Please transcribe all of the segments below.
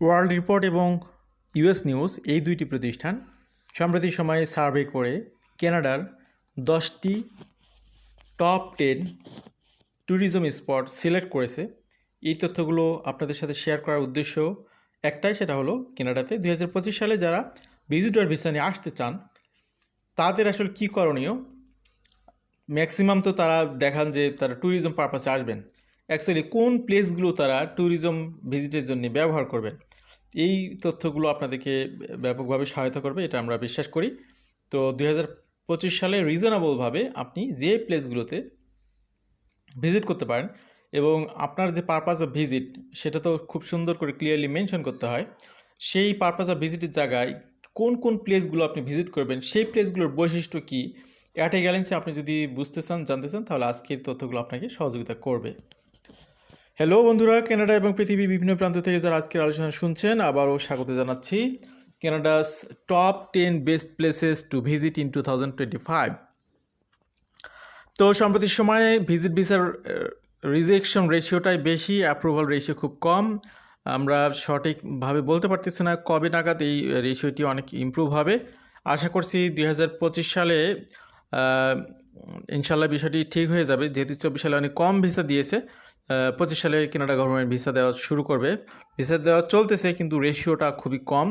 World report এবং US news এই দুইটি প্রতিষ্ঠান সাম্প্রতিক সময়ে সার্ভে করে কানাডার দশটি top ten tourism spot select করেছে। এই তথ্যগুলো আপনাদের সাথে শেয়ার করার উদ্দেশ্য একটাই, সেটা হলো কানাডাতে দুই সালে যারা ভিজিটর ভিসা নিয়ে আসতে চান, তাদের আসলে কী করণীয়? ম্যাক্সিমাম তো তারা দেখান যে তারা ট্যুরিজম পারপাসে আসবেন। অ্যাকচুয়ালি কোন প্লেসগুলো তারা ট্যুরিজম ভিজিটের জন্য ব্যবহার করবেন এই তথ্যগুলো আপনাদেরকে ব্যাপকভাবে সহায়তা করবে, এটা আমরা বিশ্বাস করি। তো দুই হাজার পঁচিশ সালে রিজনেবলভাবে আপনি যে প্লেসগুলোতে ভিজিট করতে পারেন এবং আপনার যে পারপাস অফ ভিজিট সেটা তো খুব সুন্দর করে ক্লিয়ারলি মেনশন করতে হয়, সেই পারপাস অফ ভিজিটের জায়গায় কোন কোন প্লেসগুলো আপনি ভিজিট করবেন, সেই প্লেসগুলোর বৈশিষ্ট্য কী? অ্যাটে গ্যালেন্সে আপনি যদি বুঝতে চান, জানতে চান, তাহলে আজকের তথ্যগুলো আপনাকে সহযোগিতা করবে। হ্যালো বন্ধুরা। কানাডা এবং পৃথিবীর বিভিন্ন প্রান্ত থেকে যারা আজকের আলোচনা শুনছেন, আবারও স্বাগত জানাচ্ছি Canada's top ten best places to visit in two thousand twenty five তো সম্প্রতি সময়ে ভিজিট ভিসার রিজেকশন রেশিওটাই বেশি অ্যাপ্রুভাল রেশিও খুব কম। আমরা সঠিকভাবে বলতে পারতেছি না কবে নাগাদ এই রেশিওটি অনেক ইমপ্রুভ হবে। আশা করছি দুই হাজার পঁচিশ সালে ইনশাল্লাহ বিষয়টি ঠিক হয়ে যাবে। যেহেতু চব্বিশ সালে অনেক কম ভিসা দিয়েছে পঁচিশ সালে কানাডা গভর্নমেন্ট ভিসা দেওয়া শুরু করবে। ভিসা দেওয়া চলতেছে, কিন্তু রেশিওটা খুবই কম।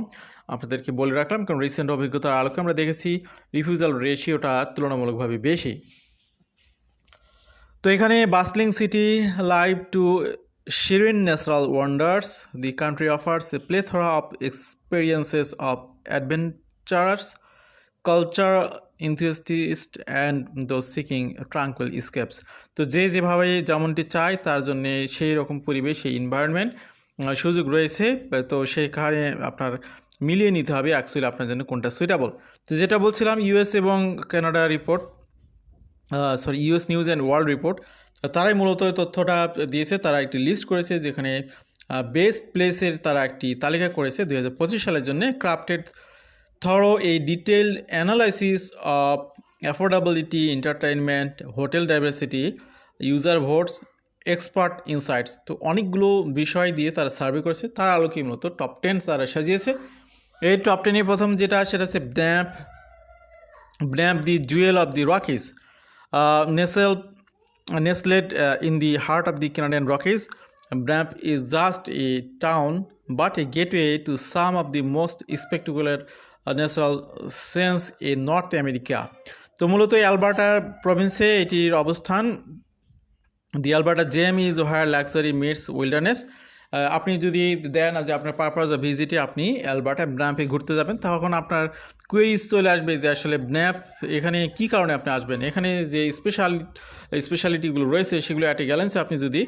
আপনাদেরকে বলে রাখলাম, কারণ রিসেন্ট অভিজ্ঞতার আলোকে আমরা দেখেছি রিফিউজাল রেশিওটা তুলনামূলকভাবে বেশি। তো এখানে bustling city life to serene natural wonders the country offers a plethora of experiences of adventurers culture enthusiasts and those seeking tranquil escapes তো যে যেভাবে যেমনটি চায়, তার জন্যে সেই রকম পরিবেশ, সেই এনভায়রনমেন্ট সুযোগ রয়েছে। তো সেখানে আপনার মিলিয়ে নিতে হবে অ্যাকচুয়ালি আপনার জন্য কোনটা সুইটেবল তো যেটা বলছিলাম ইউএস এবং Canada report sorry US news and world report তারাই মূলত তথ্যটা দিয়েছে। তারা একটি লিস্ট করেছে যেখানে বেস্ট প্লেসের তারা একটি তালিকা করেছে দু হাজার পঁচিশ সালের জন্য। Crafted thorough a detailed analysis of affordability, entertainment, hotel diversity, user votes, expert insights তো অনেকগুলো বিষয় দিয়ে তারা সার্ভে করেছে তার আলোকে মূলত টপ টেন তারা সাজিয়েছে এই টপ টেনে প্রথম যেটা সেটা হচ্ছে Banff Banff the jewel of the Rockies nestled nestled uh, in the heart of the Canadian Rockies. Banff is just a town but a gateway to some of the most spectacular scenes natural North America তো মূলত Alberta প্রভিন্সে এটির অবস্থান। The Alberta gem is where luxury meets wilderness আপনি যদি দেন যে আপনার purpose of ভিজিটে আপনি অ্যালবার্টা ব্র্যাম্পে ঘুরতে যাবেন, তখন আপনার কুইজ চলে আসবে যে আসলে ব্ন্যাপ এখানে কি কারণে আপনি আসবেন? এখানে যে স্পেশাল স্পেশালিটিগুলো রয়েছে সেগুলো অ্যাট এ গ্যালেন্সে আপনি যদি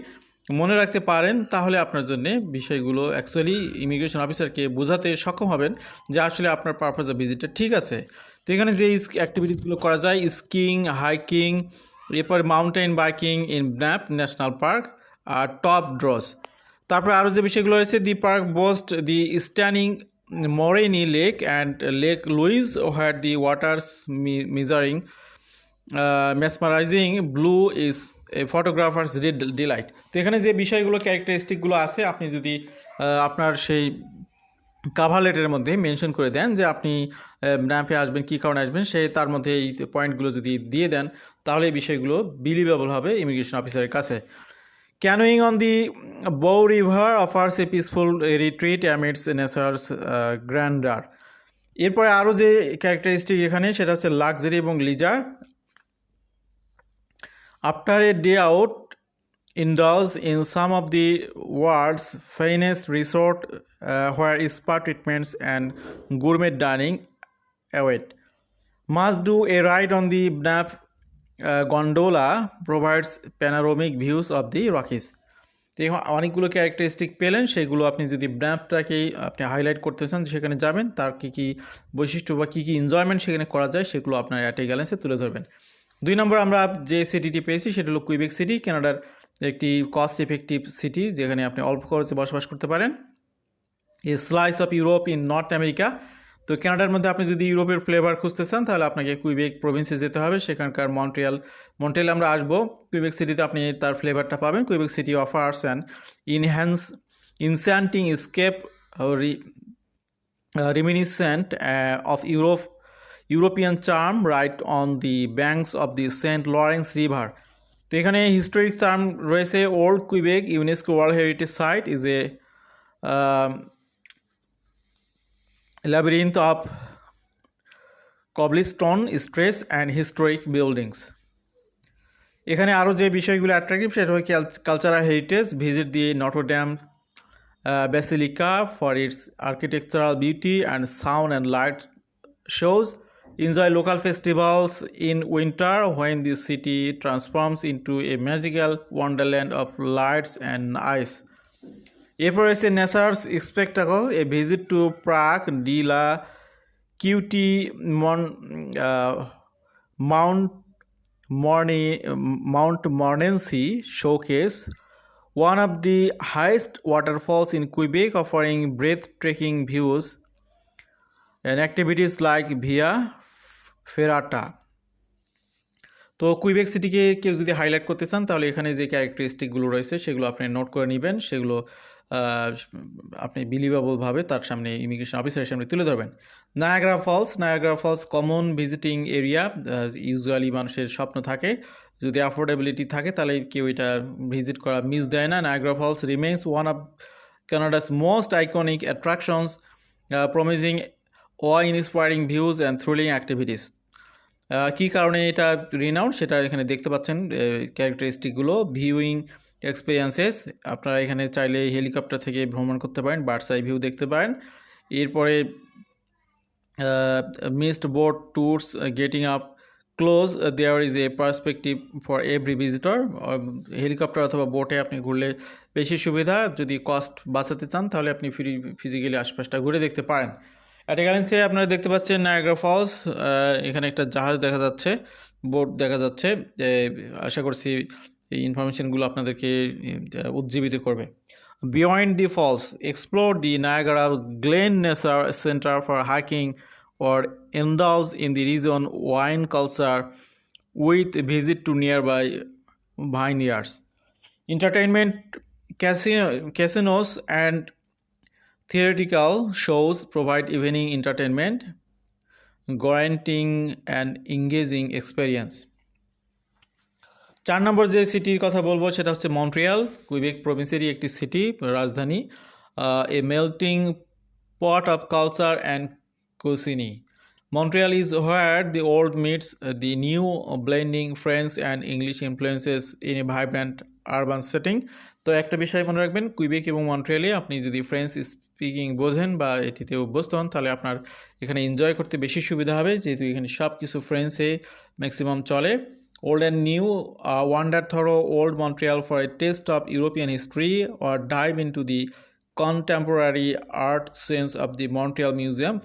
মনে রাখতে পারেন তাহলে আপনার জন্য বিষয়গুলো অ্যাকচুয়ালি ইমিগ্রেশন অফিসারকে বোঝাতে সক্ষম হবেন যে আসলে আপনার পারপাস অফ ভিজিটটা ঠিক আছে। তো এখানে যে অ্যাক্টিভিটিসগুলো করা যায় স্কিং হাইকিং এরপর mountain biking in Banff national park R top draws তারপরে আরও যে বিষয়গুলো রয়েছে the park boast the stunning Moraine Lake and Lake Louise where the waters mesmerizing mesmerizing blue is photographer's delight তো এখানে যে বিষয়গুলো ক্যারেক্টারিস্টিকগুলো আছে, আপনি যদি আপনার সেই কাভার লেটারের মধ্যে মেনশন করে দেন যে আপনি ন্যাপে আসবেন, কী কারণে আসবেন, সে তার মধ্যে এই পয়েন্টগুলো যদি দিয়ে দেন, তাহলে এই বিষয়গুলো বিলিভেবল হবে ইমিগ্রেশন অফিসারের কাছে। Canoeing on the Bow river offers a peaceful retreat amidst nature's grandeur এরপরে আরও যে ক্যারেক্টারিস্টিক এখানে, সেটা হচ্ছে লাক্সারি এবং leisure after a day out indulge in some of the world's finest resort uh, where spa treatments and gourmet dining await. Must do a ride on the Bnap uh, gondola provides panoramic views of the Rockies. অনেকগুলো characteristic পেলেন সেগুলো আপনি যদি ব্র্যাম্পটাকেই আপনি highlight করতে চান সেখানে যাবেন তার কী কী বৈশিষ্ট্য বা কী কী এনজয়মেন্ট সেখানে করা যায় সেগুলো আপনার অ্যাটে গ্যালেন্সে তুলে ধরবেন দুই নম্বর আমরা যে সিটিটি পেয়েছি সেটা হলো কুইবেক সিটি কানাডার একটি কস্ট ইফেক্টিভ সিটি যেখানে আপনি অল্প খরচে বসবাস করতে পারেন। A slice of Europe in North America তো কানাডার মধ্যে আপনি যদি ইউরোপের ফ্লেভার খুঁজতে চান তাহলে আপনাকে কুইবেক প্রভিন্সে যেতে হবে। সেখানকার মন্ট্রিয়াল মন্ট্রিয়াল আমরা আসব। কুইবেক সিটিতে আপনি তার ফ্লেভারটা পাবেন। Quebec City offers and enhance enchanting escape reminiscent of uh, European charm right on the banks of the Saint Lawrence River. তো এখানে হিস্টোরিক চার্ম রয়েছে old Quebec UNESCO world heritage site is a labyrinth of cobblestone streets and historic buildings এখানে আরও যে বিষয়গুলো attractive সেটা হয় cultural heritage visit the Notre Dame Basilica for its architectural beauty and sound and light shows enjoy local festivals in winter when the city transforms into a magical wonderland of lights and ice. Approach a nature's spectacle, a visit to Prague, de la Cutie, Mon, uh, Mount Morning Mount showcase, one of the highest waterfalls in Quebec, offering breathtaking views and activities like via Ferrata. তো Quebec সিটিকে কেউ যদি highlight করতে চান, তাহলে এখানে যে ক্যারেক্টারিস্টিকগুলো রয়েছে, সেগুলো আপনি নোট করে নেবেন। সেগুলো আপনি বিলিভেবলভাবে তার সামনে ইমিগ্রেশন অফিসারের সামনে তুলে ধরবেন। Niagara Falls Niagara Falls common visiting area usually মানুষের স্বপ্ন থাকে। যদি অ্যাফোর্ডেবিলিটি থাকে, তাহলে কেউ এটা ভিজিট করা মিস দেয় না। Niagara Falls remains one of Canada's most iconic attractions promising awe inspiring views and thrilling activities কী কারণে এটা রিনাউন্ড সেটা এখানে দেখতে পাচ্ছেন ক্যারেক্টারিস্টিকগুলো ভিউইং এক্সপিরিয়েন্সেস আপনারা এখানে চাইলে হেলিকপ্টার থেকে ভ্রমণ করতে পারেন বার্সাই ভিউ দেখতে পারেন। এরপরে mist boat tours getting up close there is a perspective for every visitor helicopter অথবা বোটে আপনি ঘুরলে বেশি সুবিধা, যদি কস্ট বাঁচাতে চান, তাহলে আপনি ফিজিক্যালি আশপাশটা ঘুরে দেখতে পারেন। অ্যাট গ্যালেন্সে আপনারা দেখতে পাচ্ছেন নায়াগ্রা ফলস এখানে একটা জাহাজ দেখা যাচ্ছে বোট দেখা যাচ্ছে আশা করছি এই ইনফরমেশনগুলো আপনাদেরকে উজ্জীবিত করবে beyond the falls explore the Niagara Glen Nature Centre for hiking or indulge in the region wine culture with a visit to nearby vineyards. Entertainment casino, casinos and theatrical shows provide evening entertainment, guaranteeing an engaging experience. চার নম্বর যে সিটির কথা বলব সেটা হচ্ছে Montreal Quebec প্রভিন্সেরই একটি city রাজধানী a melting pot of culture and Cosini. Montreal is where the old meets the new, blending French and English influences in a vibrant urban setting তো একটা বিষয় মনে রাখবেন কুইবেক এবং মন্ট্রিয়ালে আপনি যদি ফ্রেঞ্চ স্পিকিং বোঝেন বা এটিতে অভ্যস্ত হন, তাহলে আপনার এখানে এনজয় করতে বেশি সুবিধা হবে। যেহেতু এখানে সব কিছু ফ্রেঞ্চে ম্যাক্সিমাম চলে old and new wander through old Montreal for a taste of European history or dive into the contemporary art sense of the Montreal Museum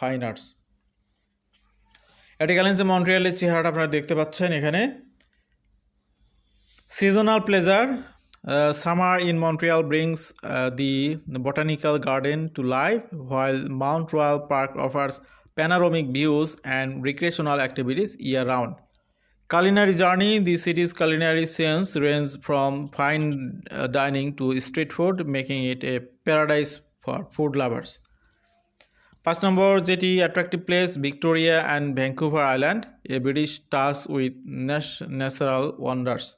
Fine Arts এটি গেলেন যে মন্ট্রিয়ালের চেহারাটা আপনারা দেখতে পাচ্ছেন এখানে। Seasonal pleasure. Uh, summer in Montreal brings uh, the botanical garden to life, while Mount Royal Park offers panoramic views and recreational activities year round. Culinary journey The city's culinary scenes range from fine uh, dining to street food, making it a paradise for food lovers. Pass number jetty attractive place Victoria and Vancouver Island, a British task with natural wonders.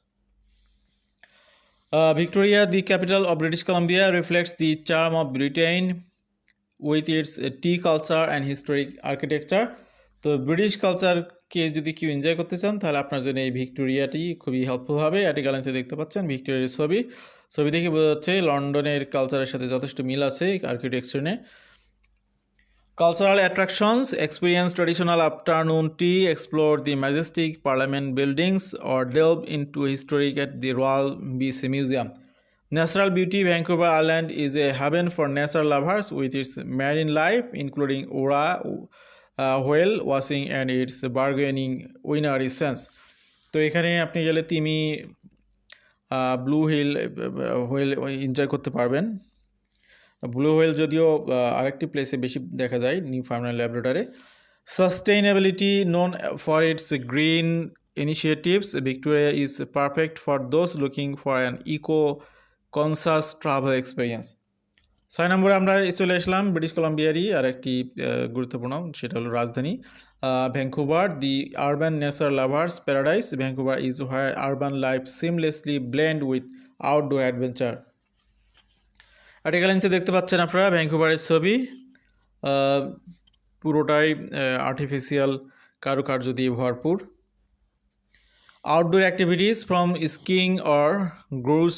Uh, Victoria, the capital of British Columbia, reflects the charm of Britain with its uh, tea culture and historic architecture. তো British কালচারকে যদি কেউ enjoy করতে চান তাহলে আপনার জন্য এই ভিক্টোরিয়াটি খুবই হেল্পফুল হবে। এটি গ্যালেন্সে দেখতে পাচ্ছেন ভিক্টোরিয়ার ছবি। ছবি দেখে বোঝা যাচ্ছে লন্ডনের কালচারের সাথে যথেষ্ট মিল আছে আর্কিটেকচারে cultural attractions experience traditional afternoon tea explore the majestic parliament buildings or delve into historic at the Royal BC Museum natural beauty Vancouver Island is a haven for natural lovers with its marine life including orca whale washing and its burgeoning winner essence তো এখানে আপনি গেলে তিমি blue whale whale enjoy করতে পারবেন। Blue whale যদিও আরেকটি প্লেসে বেশি দেখা যায় new farmland laboratory sustainability known for its green initiatives Victoria is perfect for those looking for an eco conscious travel experience ছয় নম্বরে আমরা চলে আসলাম ব্রিটিশ কলাম্বিয়ারই আর একটি গুরুত্বপূর্ণ, সেটা হলো রাজধানী। Vancouver the urban nature lovers paradise Vancouver is where urban life seamlessly blend with outdoor adventure article ইঞ্চে দেখতে পাচ্ছেন আপনারা ভ্যাঙ্কুভারের ছবি। পুরোটাই আর্টিফিসিয়াল কারুকার্য দিয়ে ভরপুর। Outdoor activities from skiing or Grouse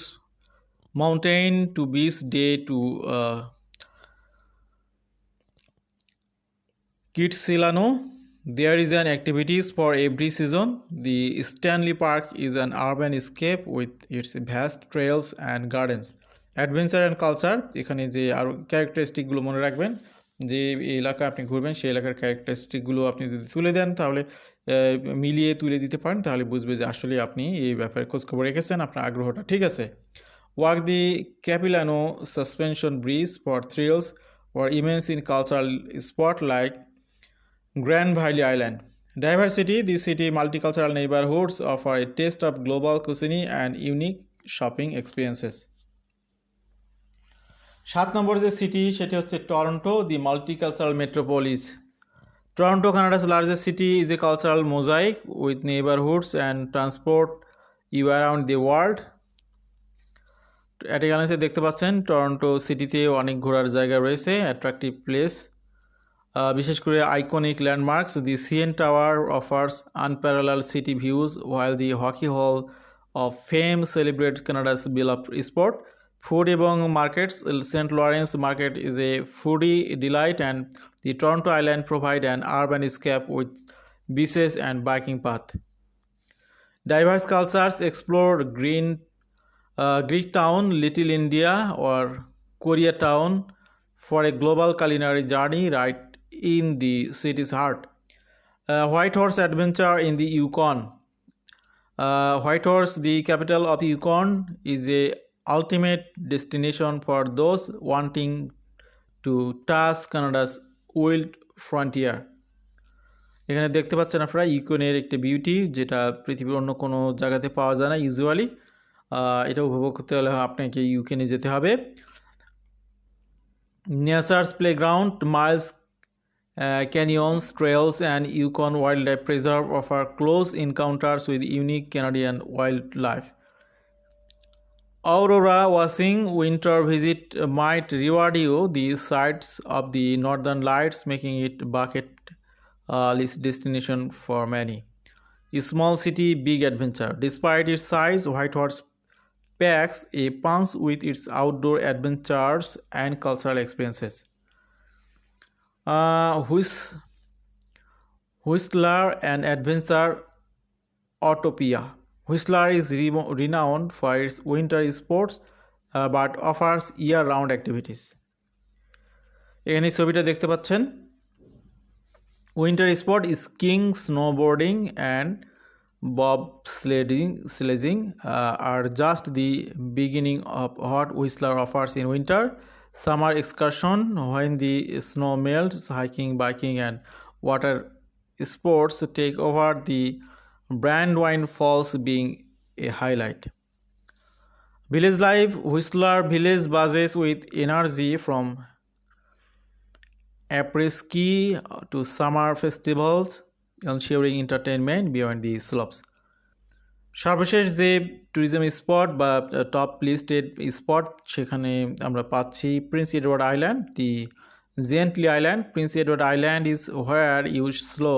Mountain to beach day to Kitsilano there is an activities for every season the Stanley Park is an urban escape with its vast trails and gardens adventure and culture, এখানে যে আরও ক্যারেক্টারিস্টিকগুলো মনে রাখবেন, যে এলাকা আপনি ঘুরবেন, সেই এলাকার ক্যারেক্টারিস্টিকগুলো আপনি যদি তুলে দেন, তাহলে মিলিয়ে তুলে দিতে পারেন, তাহলে বুঝবে যে আসলে আপনি এই ব্যাপারে খোঁজখবর রেখেছেন, আপনার আগ্রহটা ঠিক আছে। Walk the Capilano suspension bridge for thrills for immerse in cultural spot like Granville Island diversity the city multicultural neighbourhoods offer a taste of global cuisine and unique shopping experiences সাত নম্বর যে সিটি সেটি হচ্ছে Toronto the multicultural metropolis Toronto Canada's largest city is a cultural mosaic with neighbourhoods and transport you around the world অ্যাটিকালেন্সে দেখতে পাচ্ছেন Toronto সিটিতে অনেক ঘোরার জায়গা রয়েছে অ্যাট্রাকটিভ প্লেস বিশেষ করে iconic landmarks the CN Tower offers unparalleled city views while the Hockey Hall of Fame celebrate Canada's bill of sport Food এবং markets, St. Lawrence market is a foodie delight and the Toronto Island provide an urban escape with beaches and biking path. Diverse cultures explore green uh, Greek town, Little India or Korea town for a global culinary journey right in the city's heart. Uh, White Horse Adventure in the Yukon. Uh, White Horse, the capital of Yukon, is a ultimate destination for those wanting to touch Canada's wild frontier. এখানে দেখতে পাচ্ছেন আপনারা ইউকনের একটি beauty যেটা পৃথিবীর অন্য কোনো জায়গাতে পাওয়া যায় না ইউজুয়ালি এটা উপভোগ করতে হলে আপনাকে ইউকেনে যেতে হবে। Nature's playground, Miles canyons trails and Yukon wildlife preserve offer close encounters with unique Canadian wildlife Aurora watching winter visit might reward you the sights of the northern lights, making it bucket uh, list destination for many. A small city, big adventure. Despite its size, Whitehorse packs a punch with its outdoor adventures and cultural experiences. Uh, Whis- Whistler and Adventure Autopia. Whistler is renowned for its winter sports but offers year round round activities. এখানে ছবিটা দেখতে পাচ্ছেন winter sport skiing snowboarding and bobsledding sledging R just the beginning of hot Whistler offers in winter summer excursion when the snow melt hiking biking and water sports take over the Brandywine Falls being a highlight. Village life Whistler village buzzes with energy from après-ski to summer festivals, ensuring entertainment beyond the slopes. সর্বশেষ যে tourism spot বা top listed spot সেখানে আমরা পাচ্ছি Prince Edward Island the gently island Prince Edward Island is where you slow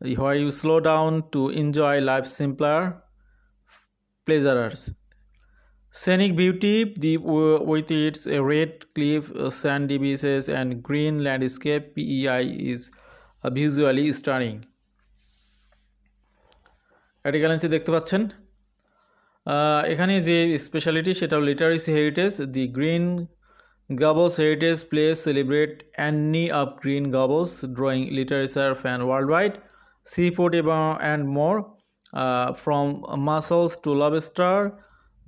where you slow down to enjoy life's simpler pleasures. Scenic beauty the, with its uh, red cliff, uh, sandy beaches, and green landscape PEI is uh, visually stunning. অ্যাটিক্যালেন্সি দেখতে পাচ্ছেন এখানে যে speciality সেটা literacy heritage the Green Gables heritage place celebrate Anne of Green Gables drawing literature fan world wide seafood and more uh, from mussels to lobster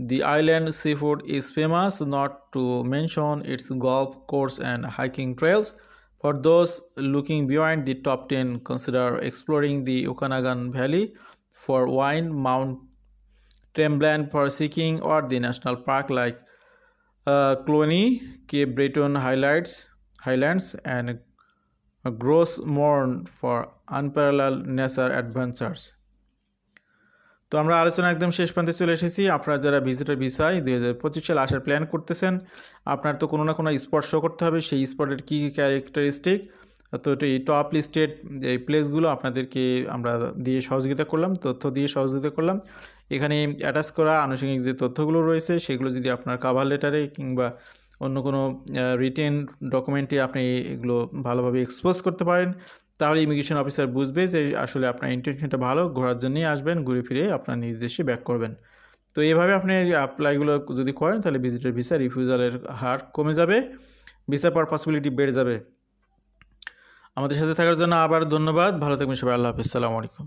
the island seafood is famous not to mention its golf course and hiking trails. For those looking beyond the top 10 consider exploring the okanagan valley for wine mount tremblant for seeking or the national park like uh, Cloney, Cape Breton highlights, Highlands, and Gross Morn for unparalleled nature adventures. তো আমরা আলোচনা একদম শেষ প্রান্তে চলে এসেছি। আপনারা যারা ভিজিটর ভিসায় দুই হাজার পঁচিশ সালে আসার প্ল্যান করতেছেন, আপনার তো কোনো না কোনো স্পট শো করতে হবে। সেই স্পটের কী ক্যারেক্টারিস্টিক তো এই টপ লিস্টেড এই প্লেসগুলো আপনাদেরকে আমরা দিয়ে সহযোগিতা করলাম, তথ্য দিয়ে সহযোগিতা করলাম। এখানে অ্যাটাচ করা আনুষঙ্গিক যে তথ্যগুলো রয়েছে, সেগুলো যদি আপনার কাভার লেটারে কিংবা অন্য কোনো রিটেন ডকুমেন্টে আপনি এগুলো ভালোভাবে এক্সপোজ করতে পারেন, তাহলে ইমিগ্রেশন অফিসার বুঝবে যে আসলে আপনার ইন্টেনশনটা ভালো, ঘোরার জন্যই আসবেন, ঘুরে ফিরে আপনার নিজ দেশে ব্যাক করবেন। তো এইভাবে আপনি অ্যাপ্লাইগুলো যদি করেন, তাহলে ভিজিটার ভিসা রিফিউজালের হার কমে যাবে ভিসা পাওয়ার পসিবিলিটি বেড়ে যাবে। আমাদের সাথে থাকার জন্য আবার ধন্যবাদ, ভালো থাকবেন সবাই, আল্লাহ হাফিজ আলাইকুম।